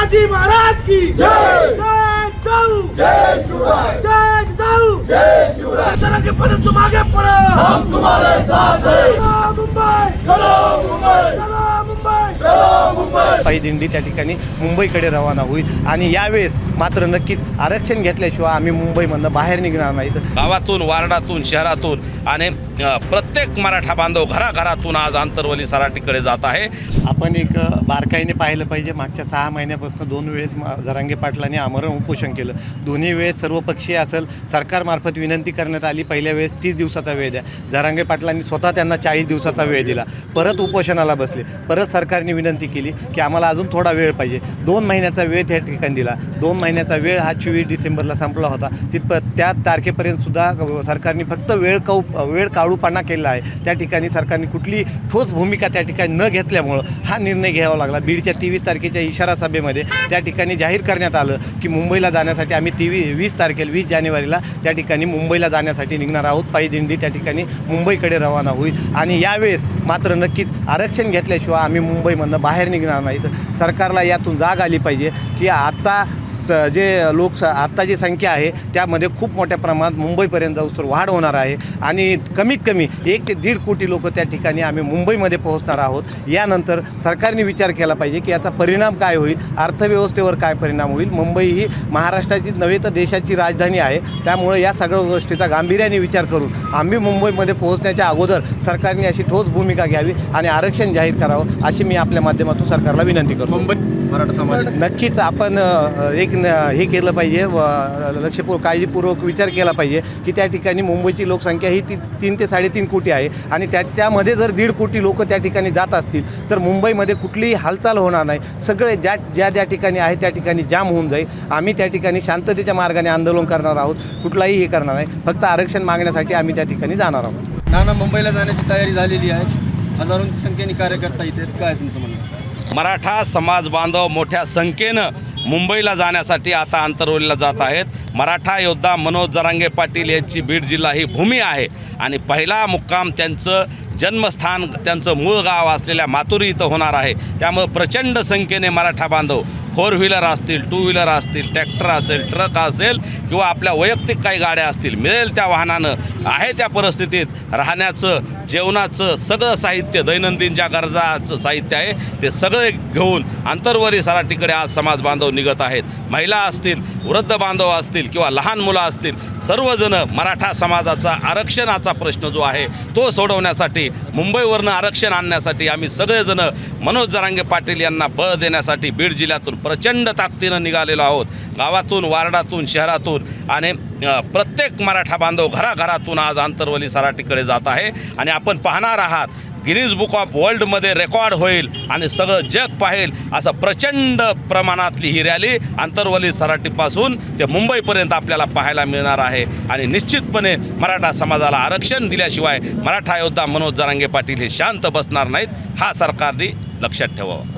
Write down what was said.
शिवाजी महाराज की जय! जय जाऊ जय शिवराय जय जाऊ जय शिवराय सरांगे पडत तुम आगे पडो हम तुम्हारे साथ हैं। मुंबई। चलो मुंबई। चला पायी दिंडी त्या ठिकाणी मुंबईकडे रवाना होईल. आणि यावेळेस मात्र नक्कीच आरक्षण घेतल्याशिवाय आम्ही मुंबईमधनं बाहेर निघणार नाहीत गावातून वार्डातून शहरातून आणि प्रत्येक मराठा बांधव घराघरातून आज आंतरवली सराटीकडे जात आहे. आपण एक बारकाईने पाहिलं पाहिजे. मागच्या सहा महिन्यापासून दोन वेळेस जरांगे पाटलांनी आमरण उपोषण केलं. दोन्ही वेळेस सर्वपक्षीय असेल सरकारमार्फत विनंती करण्यात आली. पहिल्या वेळेस तीस दिवसाचा वेळ द्या. जरांगे पाटलांनी स्वतः त्यांना चाळीस दिवसाचा वेळ दिला. परत उपोषणाला बसले. परत सरकारने विनंती केली की आम्हाला अजून थोडा वेळ पाहिजे. दोन महिन्याचा वेळ त्या ठिकाणी दिला. दोन महिन्याचा वेळ हा चोवीस डिसेंबरला संपला होता. तिथप त्या तारखेपर्यंत सुद्धा सरकारने फक्त वेळ काऊ वेळ काळूपणा केला आहे. त्या ठिकाणी सरकारने कुठली ठोस भूमिका त्या ठिकाणी न घेतल्यामुळं हा निर्णय घ्यावा लागला. बीडच्या तेवीस तारखेच्या इशारा सभेमध्ये त्या ठिकाणी जाहीर करण्यात आलं की मुंबईला जाण्यासाठी आम्ही तेवीस वीस तारखेला वीस जानेवारीला त्या ठिकाणी मुंबईला जाण्यासाठी निघणार आहोत. पायी दिंडी त्या ठिकाणी मुंबईकडे रवाना होईल. आणि यावेळेस मात्र नक्कीच आरक्षण घेतल्याशिवाय आम्ही मुंबईमधनं बाहेर निघणार नाही. तर सरकारला यातून जाग आली पाहिजे की आता जे लोक आत्ता जी संख्या आहे त्यामध्ये खूप मोठ्या प्रमाणात मुंबईपर्यंत जाऊस वाढ होणार आहे. आणि कमीत कमी एक ते दीड कोटी लोक त्या ठिकाणी आम्ही मुंबईमध्ये पोहोचणार आहोत. यानंतर सरकारने विचार केला पाहिजे की याचा परिणाम काय होईल अर्थव्यवस्थेवर काय परिणाम होईल. मुंबई ही महाराष्ट्राची नव्हे तर देशाची राजधानी आहे. त्यामुळे या सगळ्या गोष्टीचा गांभीर्याने विचार करून आम्ही मुंबईमध्ये पोहोचण्याच्या अगोदर सरकारने अशी ठोस भूमिका घ्यावी आणि आरक्षण जाहीर करावं अशी मी आपल्या माध्यमातून सरकारला विनंती करतो. मुंबई मराठा समाज नक्कीच आपण एक न- हे केलं पाहिजे व लक्षपूर्वक काळजीपूर्वक विचार केला पाहिजे की त्या ठिकाणी मुंबईची लोकसंख्या ही ती तीन ते साडेतीन कोटी आहे आणि त्याच्यामध्ये जर दीड कोटी लोक त्या ठिकाणी जात असतील तर मुंबईमध्ये कुठलीही हालचाल होणार नाही. सगळे ज्या ज्या ज्या ठिकाणी आहे त्या ठिकाणी जाम होऊन जाईल. आम्ही त्या ठिकाणी शांततेच्या मार्गाने आंदोलन करणार आहोत कुठलाही हे करणार नाही. फक्त आरक्षण मागण्यासाठी आम्ही त्या ठिकाणी जाणार आहोत. नाना मुंबईला जाण्याची तयारी झालेली आहे. हजारोंची संख्येने कार्यकर्ता इथे. काय तुमचं म्हणणं? मराठा समाज बांधव मोठ्या संख्येनं मुंबईला जाण्यासाठी आता आंतरवलीला जात आहेत. मराठा योद्धा मनोज जरांगे पाटील यांची बीड जिल्हा ही भूमी आहे. आणि पहिला मुक्काम त्यांचं जन्मस्थान त्यांचं मूळ गाव असलेल्या मातुरी इथं होणार आहे. त्यामुळं प्रचंड संख्येने मराठा बांधव फोर व्हीलर असतील टू व्हीलर असतील ट्रॅक्टर असेल ट्रक असेल किंवा आपल्या वैयक्तिक काही गाड्या असतील मिळेल त्या वाहनानं आहे त्या परिस्थितीत राहण्याचं जेवणाचं सगळं साहित्य दैनंदिन ज्या गरजाचं साहित्य आहे ते सगळे घेऊन आंतरवरी सराटीकडे आज समाज बांधव निघत आहेत. महिला असतील वृद्ध बांधव असतील किंवा लहान मुलं असतील सर्वजणं मराठा समाजाचा आरक्षणाचा प्रश्न जो आहे तो सोडवण्यासाठी मुंबईवरनं आरक्षण आणण्यासाठी आम्ही सगळेजणं मनोज जरांगे पाटील यांना बळ देण्यासाठी बीड जिल्ह्यातून प्रचंड ताकदीनं निघालेलो आहोत. गावातून वार्डातून शहरातून आणि प्रत्येक मराठा बांधव घराघरातून आज आंतरवली सराटीकडे जात आहे आणि आपण पाहणार आहात गिनीज बुक ऑफ वर्ल्डमध्ये रेकॉर्ड होईल आणि सगळं जग पाहिल असं प्रचंड प्रमाणातली ही रॅली आंतरवली सराटीपासून ते मुंबईपर्यंत आपल्याला पाहायला मिळणार आहे. आणि निश्चितपणे मराठा समाजाला आरक्षण दिल्याशिवाय मराठा योद्धा मनोज जरांगे पाटील हे शांत बसणार नाहीत. हा सरकारने लक्षात ठेवावं.